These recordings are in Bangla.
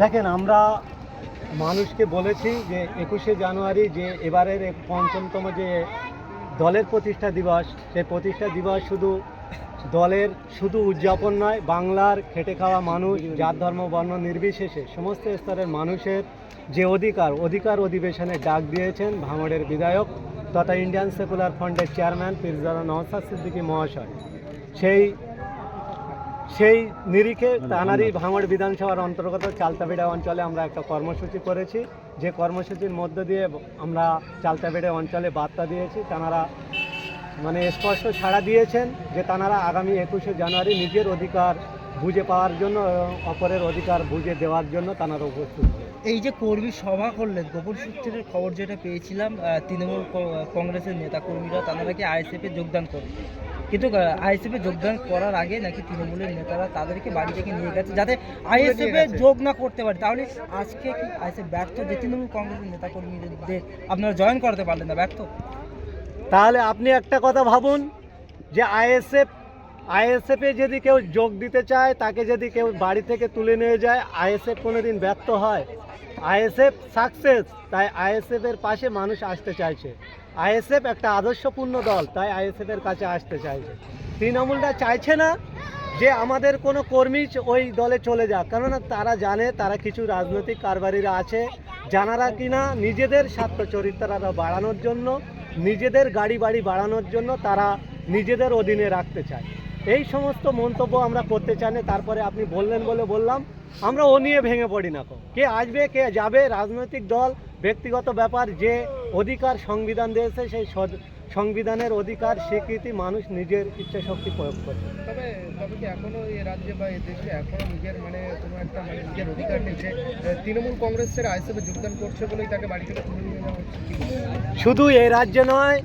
দেখেন, আমরা মানুষকে বলেছি যে একুশে জানুয়ারি যে এবারের পঞ্চমতম যে দলের প্রতিষ্ঠা দিবস, সেই প্রতিষ্ঠা দিবস শুধু দলের শুধু উদযাপন নয়, বাংলার খেটে খাওয়া মানুষ, জাত, ধর্ম, বর্ণ নির্বিশেষে সমস্ত স্তরের মানুষের যে অধিকার অধিকার অধিবেশনে ডাক দিয়েছেন ভাঙড়ের বিধায়ক তথা ইন্ডিয়ান সেকুলার ফ্রন্টের চেয়ারম্যান পিরজাদা নওসাদ সিদ্দিকী মহাশয়। সেই সেই নিরিখে তানারি ভাঙড় বিধানসভার অন্তর্গত চালতাবেড়া অঞ্চলে আমরা একটা কর্মসূচি করেছি। যে কর্মসূচির মধ্য দিয়ে আমরা চালতাবেড়া অঞ্চলে বার্তা দিয়েছি। তানারা মানে স্পষ্ট ছাড়া দিয়েছেন যে তানারা আগামী একুশে জানুয়ারি নিজের অধিকার বুঝে পাওয়ার জন্য অপরের অধিকার বুঝে দেওয়ার জন্য তানারা উপস্থিত। এই যে কর্মী সভা করলেন গোপন সূত্রের খবর যেটা পেয়েছিলাম তৃণমূল কংগ্রেসের নেতা কর্মীরা তারা নাকি আইএসএফে যোগদান করবে কিন্তু আইএসএফে যোগদান করার আগে নাকি তৃণমূলের নেতারা তাদেরকে বাড়ি থেকে নিয়ে গেছে যাতে আইএসএফে যোগ না করতে পারে। তাহলে আজকে কি আইএসএফ ব্যর্থ? যে তৃণমূল কংগ্রেসের নেতা কর্মীদের আপনারা জয়েন করতে পারলেন না ব্যর্থ? তাহলে আপনি একটা কথা ভাবুন যে আইএসএফ আইএসএফে যদি কেউ যোগ দিতে চায়, তাকে যদি কেউ বাড়ি থেকে তুলে নিয়ে যায়, আইএসএফ কোনো দিন ব্যর্থ হয়। আইএসএফ সাকসেস, তাই আইএসএফ এর পাশে মানুষ আসতে চাইছে। আইএসএফ একটা আদর্শপূর্ণ দল, তাই আইএসএফ এর কাছে আসতে চাইছে। তৃণমূলটা চাইছে না যে আমাদের কোনো কর্মী ওই দলে চলে যাক, কেননা তারা জানে তারা কিছু রাজনৈতিক কারবারিরা আছে যারা কিনা নিজেদের স্বার্থ চরিত্ররা বাড়ানোর জন্য, নিজেদের গাড়ি বাড়ি বাড়ানোর জন্য তারা নিজেদের অধীনে রাখতে চায়। এই সমস্ত মন্তব্য আমরা করতে চাই না তারপরে আপনি বললেন বলে বললাম। আমরা ও নিয়ে ভেঙে পড়ি না কো। কে আসবে কে যাবে রাজনৈতিক দল ব্যক্তিগত ব্যাপার যে অধিকার সংবিধান দিয়েছে সেই সংবিধানের অধিকার স্বীকৃতি মানুষ নিজের ইচ্ছা শক্তি প্রয়োগ করে তবে তবে কি এখনও এই রাজ্যে বা এই দেশে এখনও নিজের মানে কোনো একটা মানে নিজের অধিকার আহ, তৃণমূল কংগ্রেসের যোগদান করছে বলেই তাকে বাড়ি থেকে তুলে নিয়ে যাওয়া হচ্ছে শুধু এই রাজ্যে নয়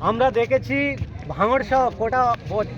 আমরা দেখেছি ভাঙড় সহ গোটা প-